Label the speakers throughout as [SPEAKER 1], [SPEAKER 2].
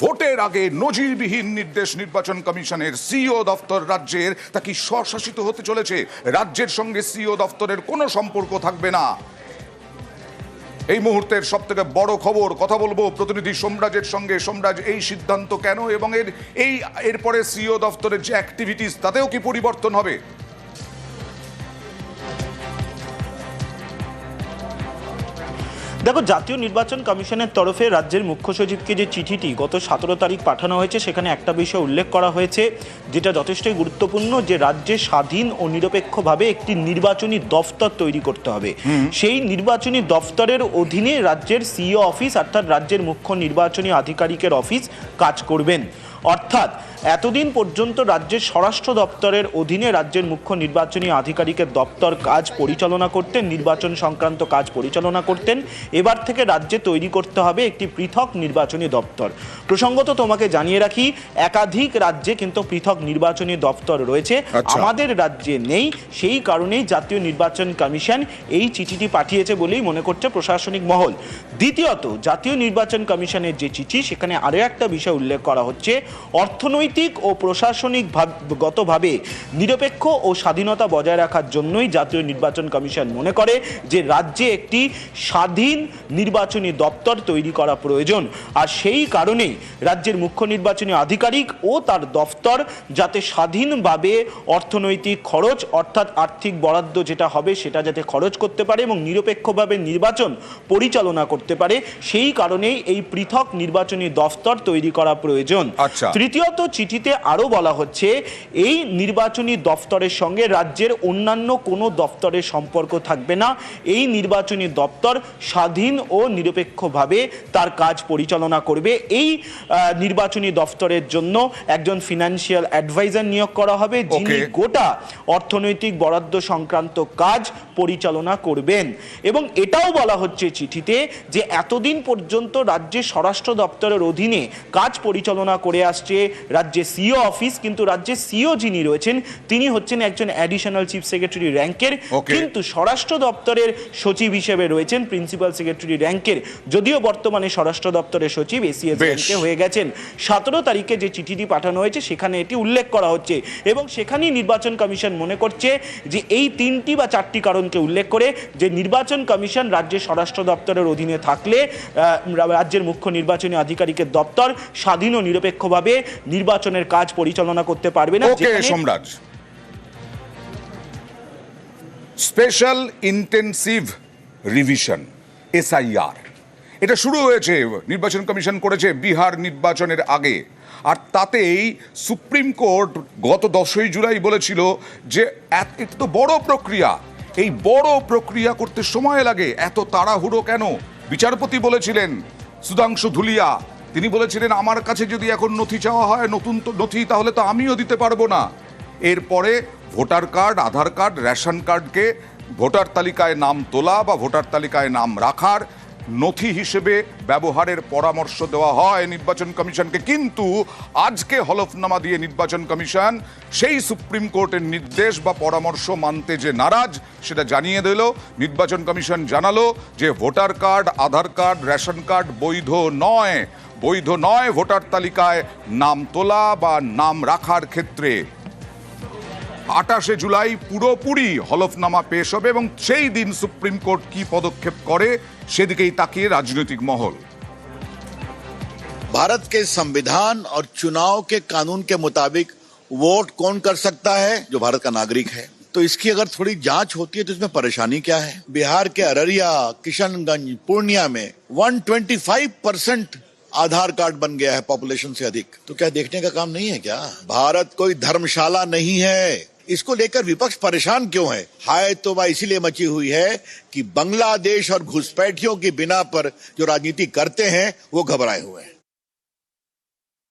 [SPEAKER 1] ভোটের আগে নজিরবিহীন নির্দেশ নির্বাচন কমিশনের সিও দফতর রাজ্যের তা কি স্বশাসিত হতে চলেছে? রাজ্যের সঙ্গে সিও দফতরের কোনো সম্পর্ক থাকবে না। এই মুহূর্তের সব থেকে বড় খবর, কথা বলব প্রতিনিধি সোমরাজের সঙ্গে। সোমরাজ, এই সিদ্ধান্ত কেন এবং এর, এই, এরপরে সিও দফতরের যে অ্যাক্টিভিটিস তাতেও কি পরিবর্তন হবে?
[SPEAKER 2] দেখো জাতীয় নির্বাচন কমিশনের তরফে রাজ্যের মুখ্য সচিবকে যে চিঠিটি গত সতেরো তারিখ পাঠানো হয়েছে সেখানে একটা বিষয় উল্লেখ করা হয়েছে যেটা যথেষ্টই গুরুত্বপূর্ণ যে রাজ্যে স্বাধীন ও নিরপেক্ষভাবে একটি নির্বাচনী দফতর তৈরি করতে হবে। সেই নির্বাচনী দফতরের অধীনে রাজ্যের সিইও অফিস অর্থাৎ রাজ্যের মুখ্য নির্বাচনী আধিকারিকের অফিস কাজ করবেন। অর্থাৎ এতদিন পর্যন্ত রাজ্যের স্বরাষ্ট্র দপ্তরের অধীনে রাজ্যের মুখ্য নির্বাচনী আধিকারিকের দপ্তর কাজ পরিচালনা করতেন নির্বাচন সংক্রান্ত কাজ পরিচালনা করতেন। এবার থেকে রাজ্যে তৈরি করতে হবে একটি পৃথক নির্বাচনী দপ্তর। প্রসঙ্গত তোমাকে জানিয়ে রাখি একাধিক রাজ্যে কিন্তু পৃথক নির্বাচনী দপ্তর রয়েছে।
[SPEAKER 1] আচ্ছা।
[SPEAKER 2] আমাদের রাজ্যে নেই সেই কারণেই জাতীয় নির্বাচন কমিশন এই চিঠিটি পাঠিয়েছে বলেই মনে করছে প্রশাসনিক মহল। দ্বিতীয়ত জাতীয় নির্বাচন কমিশনের যে চিঠি সেখানে আরও একটা বিষয় উল্লেখ করা হচ্ছে। অর্থনৈতিক ও প্রশাসনিক গতভাবে নিরপেক্ষ ও স্বাধীনতা বজায় রাখার জন্যই জাতীয় নির্বাচন কমিশন মনে করে যে রাজ্যে একটি স্বাধীন নির্বাচনী দপ্তর তৈরি করা প্রয়োজন। আর সেই কারণেই রাজ্যের মুখ্য নির্বাচনী আধিকারিক ও তার দফতর যাতে স্বাধীনভাবে অর্থনৈতিক খরচ অর্থাৎ আর্থিক বরাদ্দ যেটা হবে সেটা যাতে খরচ করতে পারে এবং নিরপেক্ষভাবে নির্বাচন পরিচালনা করতে পারে, সেই কারণেই এই পৃথক নির্বাচনী দফতর তৈরি করা প্রয়োজন।
[SPEAKER 1] আচ্ছা।
[SPEAKER 2] তৃতীয়ত চিঠিতে আরও বলা হচ্ছে এই নির্বাচনী দফতরের সঙ্গে রাজ্যের অন্যান্য কোনো দফতরের সম্পর্ক থাকবে না। এই নির্বাচনী দপ্তর স্বাধীন ও নিরপেক্ষভাবে তার কাজ পরিচালনা করবে। এই নির্বাচনী দফতরের জন্য একজন ফিনান্সিয়াল অ্যাডভাইজার নিয়োগ করা হবে যিনি গোটা অর্থনৈতিক বরাদ্দ সংক্রান্ত কাজ পরিচালনা করবেন। এবং এটাও বলা হচ্ছে চিঠিতে যে এতদিন পর্যন্ত রাজ্যের স্বরাষ্ট্র দপ্তরের অধীনে কাজ পরিচালনা করে আসছে রাজ্যের সিও অফিস কিন্তু রাজ্যের সিও যিনি রয়েছেন তিনি হচ্ছেন একজন অ্যাডিশনাল চিফ সেক্রেটারি র্যাঙ্কের. কিন্তু স্বরাষ্ট্র দপ্তরের সচিব হিসেবে রয়েছেন প্রিন্সিপাল সেক্রেটারি র্যাঙ্কের যদিও বর্তমানে স্বরাষ্ট্র দপ্তরের সচিব এসিএস। র্যাঙ্কে হয়ে গেছেন সতেরো তারিখে যে চিঠিটি পাঠানো হয়েছে সেখানে এটি উল্লেখ করা হচ্ছে এবং সেখানেই নির্বাচন কমিশন মনে করছে যে এই তিনটি বা চারটি কারণকে উল্লেখ করে যে নির্বাচন কমিশন রাজ্যের স্বরাষ্ট্র দপ্তরের অধীনে থাকলে রাজ্যের মুখ্য নির্বাচনী আধিকারিকের দপ্তর স্বাধীন ও নিরপেক্ষভাবে নির্বাচনের কাজ পরিচালনা করতে পারবে না
[SPEAKER 1] সোমরাজ। স্পেশাল ইন্টেন্সিভ রিভিশন এসআইআর এটা শুরু হয়েছে নির্বাচন কমিশন করেছে বিহার নির্বাচনের আগে। আর তাতেই সুপ্রিম কোর্ট গত দশই জুলাই বলেছিল যে এত- এটা তো বড় প্রক্রিয়া। এই বড় প্রক্রিয়া করতে সময় লাগে। এত তাড়াহুড়ো কেন? বিচারপতি বলেছিলেন সুধাংশু ধুলিয়া তিনি বলেছিলেন, আমার কাছে যদি এখন নথি চাওয়া হয়, নতুন তো নথি, তাহলে তো আমিও দিতে পারব না। এরপরে voter card, Aadhaar card, ration কার্ডকে ভোটার তালিকায় নাম তোলা বা ভোটার তালিকায় নাম রাখার নথি হিসেবে ব্যবহারের পরামর্শ দেওয়া হয় নির্বাচন কমিশনকে। কিন্তু আজকে হলফনামা দিয়ে নির্বাচন কমিশন সেই সুপ্রিম কোর্টের নির্দেশ বা পরামর্শ মানতে যে নারাজ, সেটা জানিয়ে দিল। নির্বাচন কমিশন জানালো যে voter card, Aadhaar card, ration card বৈধ নয়। বৈধ নয় ভোটার তালিকায় নাম তোলা বা নাম রাখার ক্ষেত্রে আটাশে জুলাই পুরোপুরি হলফনামা পেশ হবে এবং সেই দিন সুপ্রিম কোর্ট কি পদক্ষেপ করে সেদিকেই তাকিয়ে রাজনৈতিক মহল
[SPEAKER 3] भारत के संविधान और चुनाव के कानून के मुताबिक वोट कौन कर सकता है जो भारत का नागरिक है तो इसकी अगर थोड़ी जांच होती है तो इसमें परेशानी क्या है बिहार के अररिया किशनगंज पूर्णिया में 125 परसेंट आधार कार्ड बन गया है पॉपुलेशन से अधिक। तो क्या देखने का काम नहीं है क्या? भारत कोई धर्मशाला नहीं है। इसको लेकर विपक्ष परेशान क्यों है? हाय तो वह इसीलिए मची हुई है कि बांग्लादेश और घुसपैठियों की बिना पर जो राजनीति करते हैं, वो घबराए हुए हैं।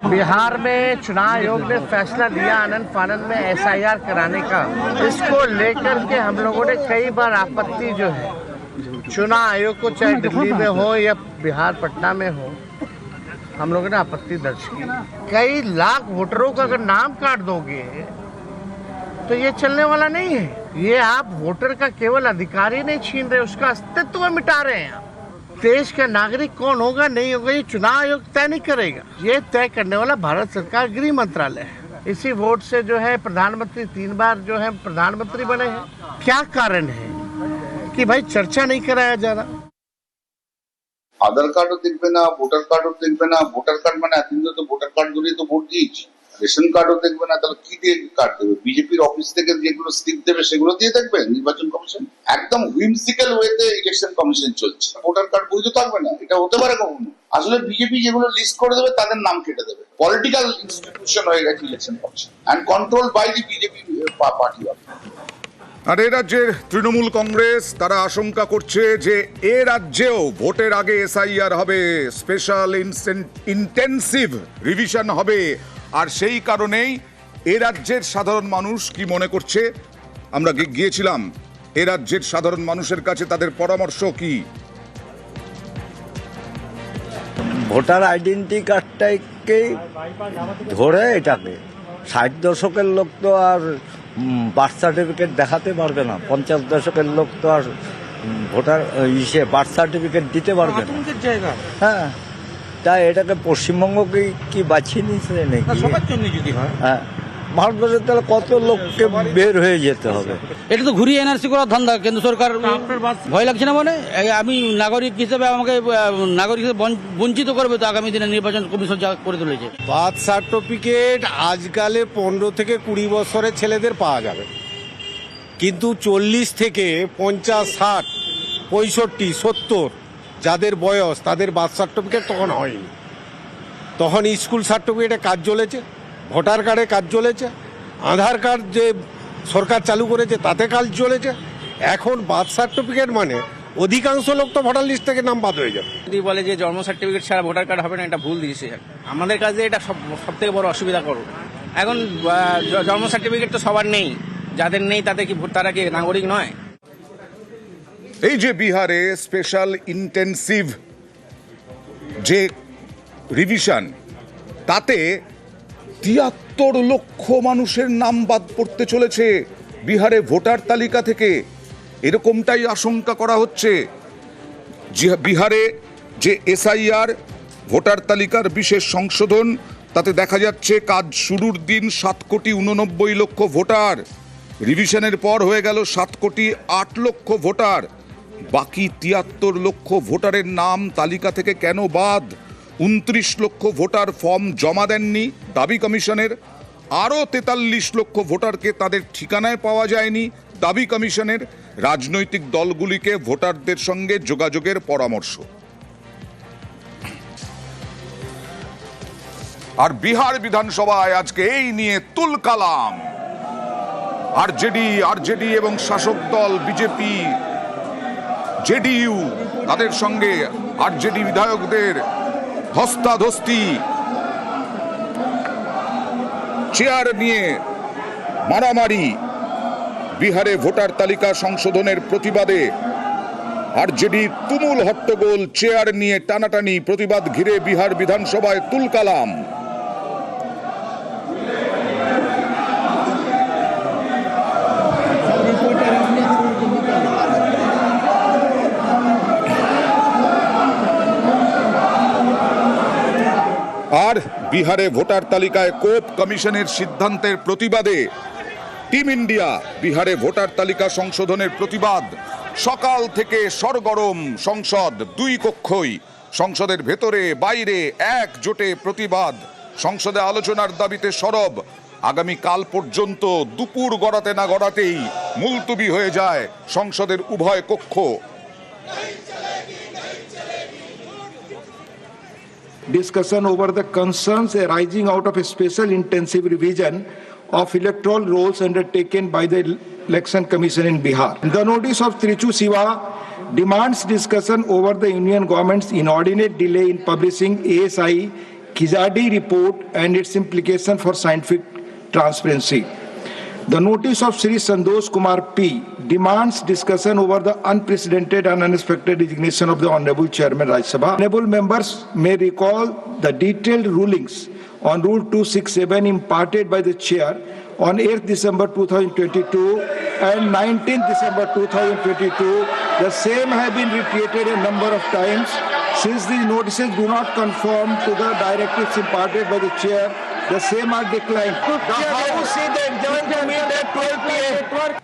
[SPEAKER 4] बिहार में चुनाव आयोग ने फैसला लिया आनंद फानंद में एसआईआर कराने का। इसको लेकर के हम लोगों ने कई बार आपत्ति जो है, चुनाव आयोग को चाहे दिल्ली में हो या बिहार पटना में हो हम लोगों ने आपत्ति दर्ज की। कई लाख वोटरों का अगर नाम काट दोगे तो ये चलने वाला नहीं है। ये आप वोटर का केवल अधिकार ही नहीं छीन रहे, उसका अस्तित्व मिटा रहे हैं आप। देश का नागरिक कौन होगा, नहीं होगा, ये चुनाव आयोग तय नहीं करेगा। ये तय करने वाला भारत सरकार गृह मंत्रालय है। इसी वोट से जो है प्रधानमंत्री तीन बार जो है प्रधानमंत्री बने हैं। क्या कारण है कि भाई चर्चा नहीं कराया जा रहा?
[SPEAKER 5] আধার কার্ডও দেখবে না, ভোটার কার্ডও দেখবে না, ভোটার কার্ড মানে এতদিন তো ভোটার কার্ড ধরেই তো ভোট দিয়েছি। রেশন কার্ডও দেখবে না, তাহলে কি দিয়ে কার্ড দেবে? বিজেপির অফিস থেকে যেগুলো স্লিপ দেবে সেগুলো দিয়ে দেখবে নির্বাচন কমিশন? একদম হুইমসিক্যাল ওয়েতে ইলেকশন কমিশন চলছে। ভোটার কার্ড বৈধ থাকবে না, এটা হতে পারে কখনো? আসলে বিজেপি যেগুলো লিস্ট করে দেবে, তাদের নাম কেটে দেবে। পলিটিক্যাল ইনস্টিটিউশন হয়ে গেছে election commission. And control by the BJP party
[SPEAKER 1] আর এ রাজ্যের তৃণমূল কংগ্রেস, তারা আশঙ্কা করছে যে এ রাজ্যেও ভোটের আগে এসআইআর হবে স্পেশাল ইন্টেন্সিভ রিভিশন হবে। আর সেই কারণেই এ রাজ্যের সাধারণ মানুষ কি মনে করছে? আমরা গিয়েছিলাম। এ রাজ্যের সাধারণ মানুষের কাছে তাদের পরামর্শ কি?
[SPEAKER 6] ভোটার আইডেন্টি কার্ডটাকেই ধরে এটাকে। ষাট দশকের লোক তো আর বার্থ সার্টিফিকেট দেখাতে পারবে না। পঞ্চাশ দশকের লোক তো আর ভোটার ইসে বার্থ সার্টিফিকেট দিতে পারবে না। হ্যাঁ। তাই এটাকে পশ্চিমবঙ্গকে কি বাছিয়ে নিয়েছে নাকি?
[SPEAKER 7] হয়।
[SPEAKER 6] হ্যাঁ ভারতবর্ষে তাহলে কত লোককে বের হয়ে যেতে হবে?
[SPEAKER 8] এটা তো ঘুরিয়ে এনআরসি করার ধান্দা কেন্দ্র সরকার ভয় লাগছে না মানে? আমি নাগরিক হিসেবে আমাকে নাগরিক হিসেবে বঞ্চিত করবে তো আগামী দিনে নির্বাচন কমিশন যা করে তুলেছে।
[SPEAKER 7] বার্থ সার্টিফিকেট আজকালে পনেরো থেকে কুড়ি বছরের ছেলেদের পাওয়া যাবে। কিন্তু চল্লিশ থেকে পঞ্চাশ ষাট পঁয়ষট্টি সত্তর যাদের বয়স তাদের বার্থ সার্টিফিকেট তখন হয়নি। তখন স্কুল সার্টিফিকেটে কাজ চলেছে। ভোটার কার্ডে কাজ চলেছে আধার কার্ড যে সরকার চালু করেছে তাতে কাজ চলেছে এখন বার্থ সার্টিফিকেট মানে অধিকাংশ লোক তো ভোটার লিস্ট থেকে নাম বাদ হয়ে যাবে।
[SPEAKER 8] যদি বলে যে জন্ম সার্টিফিকেট ছাড়া ভোটার কার্ড হবে না এটা ভুল দিয়েছে আমাদের কাছে এটা সব সব থেকে বড় অসুবিধা করো এখন জন্ম সার্টিফিকেট তো সবার নেই। যাদের নেই তাদের কি তারা কি নাগরিক নয়?
[SPEAKER 1] এই যে বিহারে স্পেশাল ইন্টেন্সিভ যে রিভিশন তাতে তিয়াত্তর লক্ষ মানুষের নাম বাদ পড়তে চলেছে বিহারে ভোটার তালিকা থেকে। এরকমটাই আশঙ্কা করা হচ্ছে। বিহারে যে এসআইআর, ভোটার তালিকার বিশেষ সংশোধন, তাতে দেখা যাচ্ছে কাজ শুরুর দিন সাত কোটি উননব্বই লক্ষ ভোটার। রিভিশনের পর হয়ে গেল সাত কোটি আট লক্ষ ভোটার। বাকি তিয়াত্তর লক্ষ ভোটারের নাম তালিকা থেকে কেন বাদ? উনত্রিশ লক্ষ ভোটার ফর্ম জমা দেননি দাবি কমিশনের। আরও তেতাল্লিশ লক্ষ ভোটারকে তাদের ঠিকানায় পাওয়া যায়নি দাবি কমিশনের। রাজনৈতিক দলগুলিকে ভোটারদের সঙ্গে যোগাযোগের পরামর্শ। আর বিহার বিধানসভায় আজকে এই নিয়ে তুলকালাম আরজেডি আরজেডি এবং শাসক দল, বিজেপি, জেডিইউ, তাদের সঙ্গে আরজেডি বিধায়কদের ধস্তাধস্তি চেয়ার নিয়ে মারামারি। বিহারে ভোটার তালিকা সংশোধনের প্রতিবাদে আরজেডি তুমুল হট্টগোল। চেয়ার নিয়ে টানাটানি প্রতিবাদ ঘিরে বিহার বিধানসভায় তুলকালাম আর বিহারে ভোটার তালিকায় কোপ কমিশনের সিদ্ধান্তের প্রতিবাদে টিম ইন্ডিয়া, বিহারে ভোটার তালিকা সংশোধনের প্রতিবাদ। সকাল থেকে সরগরম সংসদ, দুই কক্ষই। সংসদের ভেতরে, বাইরে একজোটে প্রতিবাদ। সংসদে আলোচনার দাবিতে সরব। আগামী কাল পর্যন্ত দুপুর গড়াতে না গড়াতেই মুলতুবি হয়ে যায় সংসদের উভয় কক্ষ।
[SPEAKER 9] Discussion over the concerns arising out of a special intensive revision of electoral rolls undertaken by the Election Commission in Bihar. The notice of Trichu Siva demands discussion over the Union government's inordinate delay in publishing ASI Kizadi report and its implication for scientific transparency. The notice of Sri Sandosh Kumar P demands discussion over the unprecedented and unexpected resignation of the Honorable Chairman Rajya Sabha. Honorable members may recall the detailed rulings on Rule 267 imparted by the Chair on 8th December 2022 and 19th December 2022. The same have been repeated a number of times. Since these notices do not conform to the directives imparted by the chair, the same are declined. The House is adjourned to meet at 12 p.m.